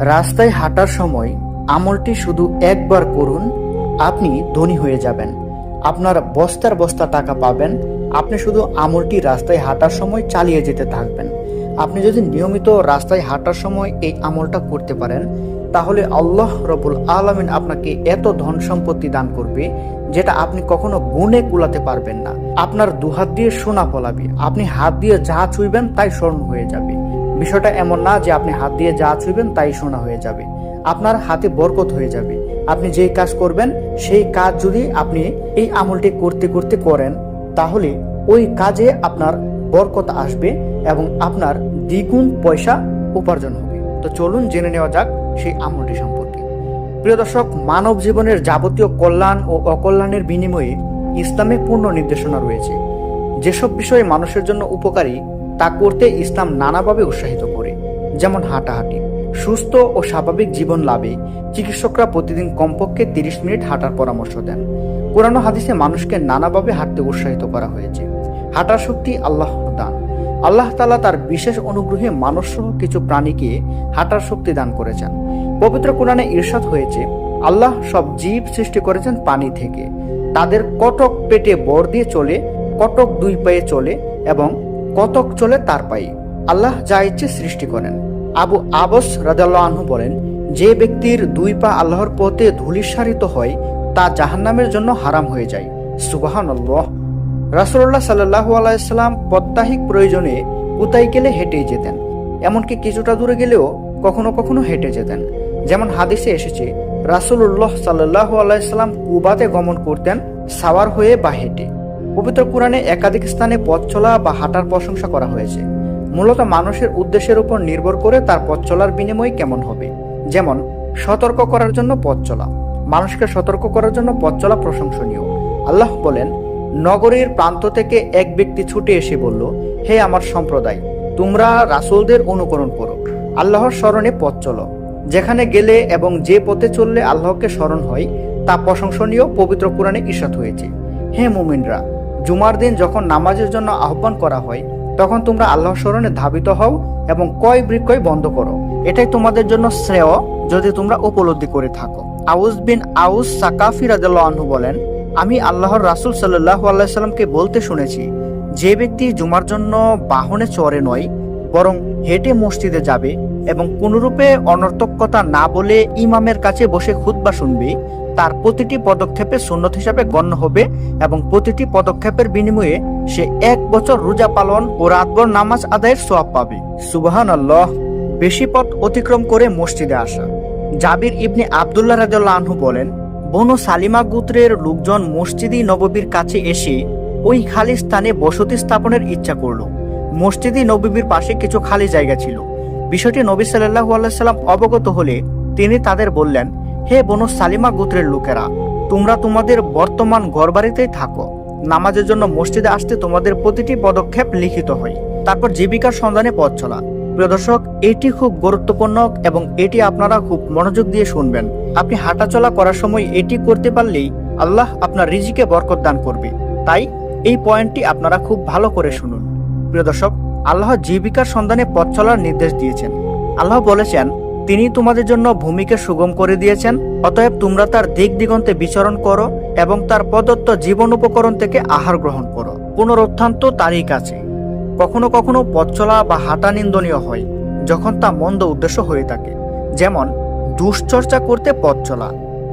রাস্তায় হাঁটার সময় আমলটি শুধু একবার করুন, আপনি ধনী হয়ে যাবেন। আপনার বস্তার বস্তা টাকা পাবেন, আপনি শুধু আমলটি রাস্তায় হাঁটার সময় চালিয়ে যেতে থাকবেন। আপনি যদি নিয়মিত রাস্তায় হাঁটার সময় এই আমলটা করতে পারেন, তাহলে আল্লাহ রবুল আলমিন আপনাকে এত ধন সম্পত্তি দান করবে, যেটা আপনি কখনো গুণে কুলাতে পারবেন না। আপনার দুহাত দিয়ে সোনা ফলাবে আপনি হাত দিয়ে যা ছুঁইবেন তাই স্বর্ণ হয়ে যাবে। বিষয়টা এমন না যে আপনি হাত দিয়ে যা ছুঁইবেন তাই শোনা হয়ে যাবে। আপনার হাতে বরকত হয়ে যাবে। আপনি যেই কাজ করবেন, সেই কাজ যদি আপনি এই আমলটি করতে করতে করেন, তাহলে ওই কাজে আপনার বরকত আসবে এবং আপনার দ্বিগুণ পয়সা উপার্জন হবে। তো চলুন জেনে নেওয়া যাক সেই আমলটি সম্পর্কে। প্রিয় দর্শক, মানব জীবনের যাবতীয় কল্যাণ ও অকল্যাণের বিনিময়ে ইসলামে পূর্ণ নির্দেশনা রয়েছে। যেসব বিষয়ে মানুষের জন্য উপকারী তা করতে ইসলাম নানাভাবে উৎসাহিত করে, যেমন হাঁটাহাঁটি। সুস্থ ও স্বাভাবিক জীবন লাভে চিকিৎসকরা প্রতিদিন কমপক্ষে তিরিশ মিনিট হাঁটার পরামর্শ দেন। ও হাদিসে মানুষকে নানাভাবে হাঁটতে উৎসাহিত করা হয়েছে। হাঁটার শক্তি আল্লাহ দান। আল্লাহ তালা তার বিশেষ অনুগ্রহে মানুষসহ কিছু প্রাণীকে হাঁটার শক্তি দান করেছেন। পবিত্র কোরআনে ঈর্ষাদ হয়েছে, আল্লাহ সব জীব সৃষ্টি করেছেন পানি থেকে। তাদের কটক পেটে বর দিয়ে চলে, কটক দুই পায়ে চলে এবং কতক চলে তার পাই। আল্লাহ যা ইচ্ছে সৃষ্টি করেন। আবু আবস রাজাল্লাহ আনহু বলেন, যে ব্যক্তির দুই পা আল্লাহর পথে ধুলিসারিত হয়, তা জাহান্নামের জন্য হারাম হয়ে যায়। সুবাহান রাসুল্লাহ সাল্লাহ আলাইসাল্লাম প্রত্যাহিক প্রয়োজনে কোথায় গেলে হেঁটেই যেতেন। এমনকি কিছুটা দূরে গেলেও কখনো কখনো হেঁটে যেতেন। যেমন হাদিসে এসেছে রাসুল্লাহ সাল্লাহ আলাইসাল্লাম কুবাতে গমন করতেন, সাওয়ার হয়ে বা হেঁটে। পবিত্র কোরআনে একাধিক স্থানে পথ চলা বা হাঁটার প্রশংসা করা হয়েছে। মূলত মানুষের উদ্দেশ্যের উপর নির্ভর করে তার পথ চলার বিনিময় কেমন হবে। যেমন, সতর্ক করার জন্য পথ চলা। মানুষকে সতর্ক করার জন্য পথ চলা প্রশংসনীয়। আল্লাহ বলেন, নগরীর প্রান্ত থেকে এক ব্যক্তি ছুটে এসে বলল, হে আমার সম্প্রদায়, তোমরা রাসূলদের অনুকরণ করো। আল্লাহর স্মরণে পথ চলো। যেখানে গেলে এবং যে পথে চললে আল্লাহকে স্মরণ হয়, তা প্রশংসনীয় পবিত্র কোরআনে ঈর্ষাদ হয়েছে। হে মুমিনরা জুমার দিন যখন নামাজের জন্য আহ্বান করা হয়, তখন তোমরা আল্লাহ স্মরণে ধাবিত হও এবং কয় বিক্রয় বন্ধ করো। এটাই তোমাদের জন্য শ্রেয় যদি তোমরা উপলব্ধি করে থাকো। আউস বিন আউস সাকাফি আনহু বলেন, আমি আল্লাহর রাসূল সাল্লাল্লাহু আলাইহি সাল্লামকে বলতে শুনেছি, যে ব্যক্তি জুমার জন্য বাহনে চড়ে নয়, বরং হেঁটে মসজিদে যাবে এবং কোনরূপে অনর্থকতা না বলে ইমামের কাছে বসে খুতবা শুনবে তার প্রতিটি পদক্ষেপে সুন্নত হিসাবে গণ্য হবে এবং প্রতিটি পদক্ষেপের বিনিময়ে সে এক বছর রোজা পালন ও রাতভর নামাজ আদায়ের সোয়াব পাবে। সুবাহান আল্লাহ বেশি পথ অতিক্রম করে মসজিদে আসা। জাবির ইবনে আবদুল্লাহ আনহু বলেন, বনু সালিমা গোত্রের লোকজন মসজিদি নববীর কাছে এসে ওই খালি স্থানে বসতি স্থাপনের ইচ্ছা করল। মসজিদি নববীর পাশে কিছু খালি জায়গা ছিল। বিষয়টি নবী সাল্লাল্লাহু আলাইহি সাল্লাম অবগত হলে তিনি তাদের বললেন হে বনু সালিমা গোত্রের লোকেরা, তোমরা তোমাদের বর্তমান ঘরবাড়িতেই থাকো। নামাজের জন্য মসজিদে আসতে তোমাদের প্রতিটি পদক্ষেপ লিখিত হয়। তারপর জীবিকার সন্ধানে পথ চলা। প্রিয় দর্শক, এটি খুব গুরুত্বপূর্ণ এবং এটি আপনারা খুব মনোযোগ দিয়ে শুনবেন। আপনি হাঁটাচলা করার সময় এটি করতে পারলেই আল্লাহ আপনার রিজিকে বরকত দান করবে। তাই এই পয়েন্টটি আপনারা খুব ভালো করে শুনুন। প্রিয় দর্শক, আল্লাহ জীবিকার সন্ধানে পথ চলার নির্দেশ দিয়েছেন। আল্লাহ বলেছেন তিনি তোমাদের জন্য ভূমিকে সুগম করে দিয়েছেন। অতএব তোমরা তার দিক দিগন্তে বিচরণ করো এবং তার প্রদত্ত জীবন উপকরণ থেকে আহার গ্রহণ করো। পুনরুত্থান্ত তারই কাছে। কখনো কখনো পথ চলা বা হাঁটা নিন্দনীয় হয়, যখন তা মন্দ উদ্দেশ্য হয়ে থাকে। যেমন, দুশ্চর্চা করতে পথ চলা।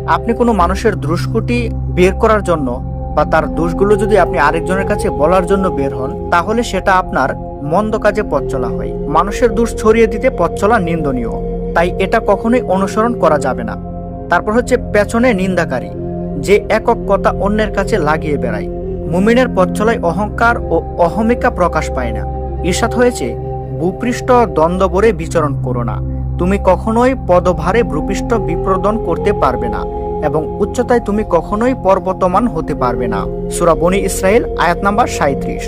আপনি কোনো মানুষের দুষ্কুটি বের করার জন্য বা তার দোষগুলো যদি আপনি আরেকজনের কাছে বলার জন্য বের হন, তাহলে সেটা আপনার মন্দ কাজে পথ চলা হয়। মানুষের দোষ ছড়িয়ে দিতে পথ চলা নিন্দনীয়। তাই এটা কখনোই অনুসরণ করা যাবে না। তারপর হচ্ছে পেছনে নিন্দাকারী, যে একক কথা অন্যের কাছে লাগিয়ে বেড়ায়। মুমিনের পথ চলায় অহংকার ও অহমিকা প্রকাশ পায় না। ঈর্ষাদ হয়েছে, ভূপৃষ্ঠ দ্বন্দ্ববরে বিচরণ করো না। তুমি কখনোই পদভারে ভূপৃষ্ঠ বিপ্রদন করতে পারবে না এবং উচ্চতায় তুমি কখনোই পর্বতমান হতে পারবে না। সুরাবনি ইসরায়েল আয়াত নাম্বার সাঁত্রিশ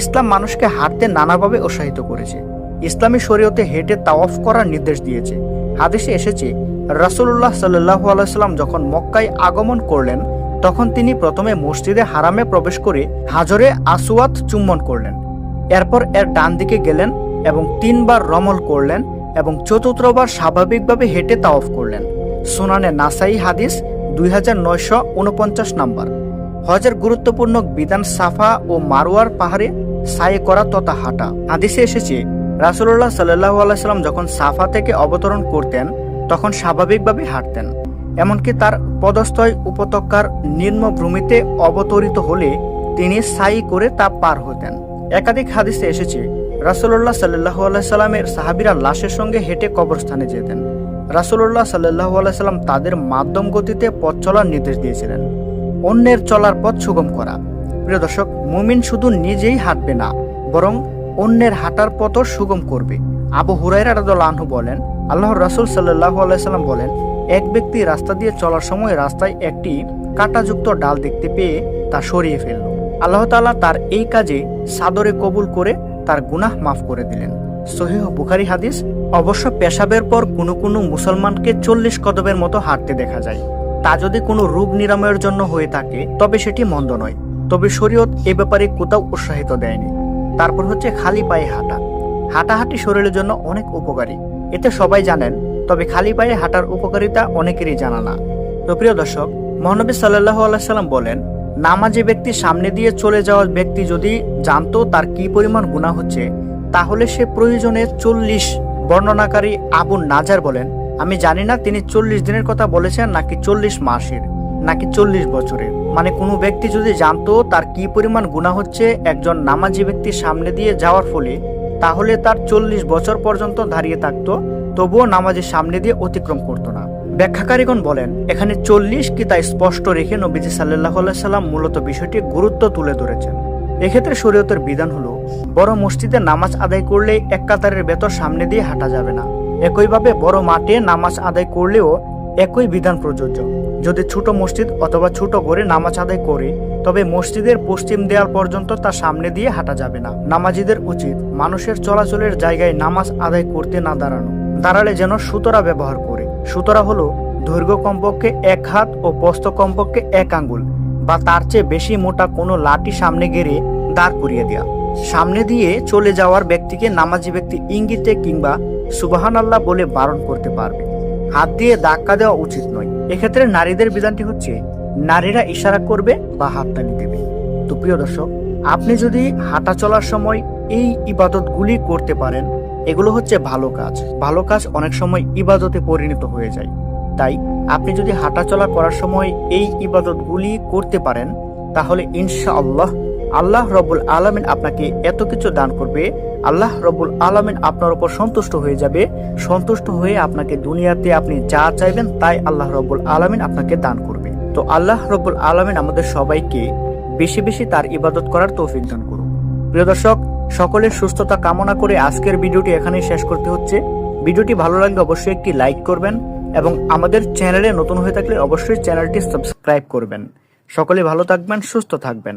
ইসলাম মানুষকে হাঁটতে নানাভাবে উৎসাহিত করেছে। ইসলামী শরীয়তে হেঁটে তাওয়াফ করার নির্দেশ দিয়েছে। হাদিসে এসেছে, রাসূলুল্লাহ সাল্লাল্লাহু আলাইহি সাল্লাম যখন মক্কায় আগমন করলেন, তখন তিনি প্রথমে মসজিদে হারামে প্রবেশ করে হাজরে আসুয়াত চুম্বন করলেন। এরপর এর ডান দিকে গেলেন এবং তিনবার রমল করলেন এবং চতুর্থবার স্বাভাবিকভাবে হেঁটে তাওয়াফ করলেন। সুনানে নাসাই হাদিস দুই হাজার নম্বর। হজের গুরুত্বপূর্ণ বিধান সাফা ও মারোয়ার পাহাড়ে সায়ে করা তথা হাঁটা। হাদিসে এসেছে রাসুল্লাহ সাল্লাহ আলাইসাল্লাম যখন সাফা থেকে অবতরণ করতেন, তখন স্বাভাবিকভাবে হাঁটতেন। এমনকি তার পদস্থয় উপত্যকার নিম্ন ভূমিতে অবতরিত হলে তিনি সাই করে তা পার হতেন। একাধিক হাদিসে এসেছে রাসুল্লাহ সাল্লাহ আলাইসাল্লামের সাহাবিরা লাশের সঙ্গে হেঁটে কবরস্থানে যেতেন। রাসুল্লাহ সাল্লাহ আলাইসাল্লাম তাদের মাধ্যম গতিতে পথ চলার নির্দেশ দিয়েছিলেন। অন্যের চলার পথ সুগম করা। প্রিয় দর্শক, মুমিন শুধু নিজেই হাঁটবে না, বরং অন্যের হাঁটার পথও সুগম করবে। আবু হুরাইরা আনহু বলেন, আল্লাহর রাসুল সাল্লাহ আলাইসাল্লাম বলেন, এক ব্যক্তি রাস্তা দিয়ে চলার সময় রাস্তায় একটি কাঁটাযুক্ত ডাল দেখতে পেয়ে তা সরিয়ে ফেলল। আল্লাহ তাআলা তার এই কাজে সাদরে কবুল করে তার গুনাহ মাফ করে দিলেন। সহিহ বুখারি হাদিস, অবশ্য পেশাবের পর কোনো কোনো মুসলমানকে চল্লিশ কদমের মতো হাঁটতে দেখা যায়। তা যদি কোনো রোগ নিরাময়ের জন্য হয়ে থাকে, তবে সেটি মন্দ নয়। তবে শরীয়ত এ ব্যাপারে কোথাও উৎসাহিত দেয়নি। তারপর হচ্ছে খালি পায়ে হাঁটা। হাঁটাহাঁটি শরীরের জন্য অনেক উপকারী। এতে সবাই জানেন, তবে খালি পায়ে হাঁটার উপকারিতা অনেকেরই জানা না। তো প্রিয় দর্শক, মহানবী সাল্লাহ আলাইসাল্লাম বলেন, নামাজে ব্যক্তি সামনে দিয়ে চলে যাওয়া ব্যক্তি যদি জানতো তার কি পরিমাণ গুণা হচ্ছে, তাহলে সে প্রয়োজনে চল্লিশ বর্ণনাকারী আবু নাজার বলেন, আমি জানি না তিনি চল্লিশ দিনের কথা বলেছেন নাকি চল্লিশ মাসের। নাকি চল্লিশ বছরের? মানে কোনো ব্যক্তি যদি জানতো তার কি পরিমাণ গুণা হচ্ছে একজন নামাজি ব্যক্তির সামনে দিয়ে যাওয়ার ফলে, তাহলে তার চল্লিশ বছর পর্যন্ত দাঁড়িয়ে থাকতো, তবুও নামাজের সামনে দিয়ে অতিক্রম করতো না। ব্যাখ্যাকারীগণ বলেন, এখানে চল্লিশ কি তা স্পষ্ট রেখে নবীজি সাল্লাহ সাল্লাম মূলত বিষয়টি গুরুত্ব তুলে ধরেছেন। এক্ষেত্রে শরীয়তের বিধান হলো, বড় মসজিদে নামাজ আদায় করলে এক কাতারের ভেতর সামনে দিয়ে হাঁটা যাবে না। একইভাবে বড় মাঠে নামাজ আদায় করলেও একই বিধান প্রযোজ্য। যদি ছোট মসজিদ অথবা ছোট ঘরে নামাজ আদায় করে, তবে মসজিদের পশ্চিম দেয়াল পর্যন্ত তার সামনে দিয়ে হাঁটা যাবে না। নামাজিদের উচিত মানুষের চলাচলের জায়গায় নামাজ আদায় করতে না দাঁড়ানো। দাঁড়ালে যেন সুতরা ব্যবহার করে। সুতরা হলো দৈর্ঘ্য কমপক্ষে এক হাত ও প্রস্থ কমপক্ষে এক আঙ্গুল, বা তার চেয়ে বেশি মোটা কোনো লাঠি সামনে গেড়ে দাঁড় করিয়ে দেওয়া সামনে দিয়ে চলে যাওয়ার ব্যক্তিকে নামাজি ব্যক্তি ইঙ্গিতে কিংবা সুবাহান আল্লাহ বলে বারণ করতে পারবে। হাত দিয়ে ধাক্কা দেওয়া উচিত নয়। এক্ষেত্রে নারীদের বিধানটি হচ্ছে, নারীরা ইশারা করবে বা হাততালি দেবে। তো প্রিয় দর্শক, আপনি যদি হাঁটা চলার সময় এই ইবাদতগুলি করতে পারেন, এগুলো হচ্ছে ভালো কাজ। ভালো কাজ অনেক সময় ইবাদতে পরিণত হয়ে যায়। তাই আপনি যদি হাঁটাচলা করার সময় এই ইবাদতগুলি করতে পারেন, তাহলে ইনশাআল্লাহ আল্লাহ রবুল আলমিন আপনাকে এত কিছু দান করবে, আল্লাহ রবুল আলমিন আপনার উপর সন্তুষ্ট হয়ে যাবে। সন্তুষ্ট হয়ে আপনাকে দুনিয়াতে আপনি যা চাইবেন তাই আল্লাহ রবুল আলমিন আপনাকে দান করবে। তো আল্লাহ রবুল আলমিন আমাদের সবাইকে বেশি বেশি তার ইবাদত করার তৌফিক দান করুন প্রিয় দর্শক, সকলের সুস্থতা কামনা করে আজকের ভিডিওটি এখানেই শেষ করতে হচ্ছে। ভিডিওটি ভালো লাগলে অবশ্যই একটি লাইক করবেন এবং আমাদের চ্যানেলে নতুন হয়ে থাকলে অবশ্যই চ্যানেলটি সাবস্ক্রাইব করবেন। সকলে ভালো থাকবেন, সুস্থ থাকবেন।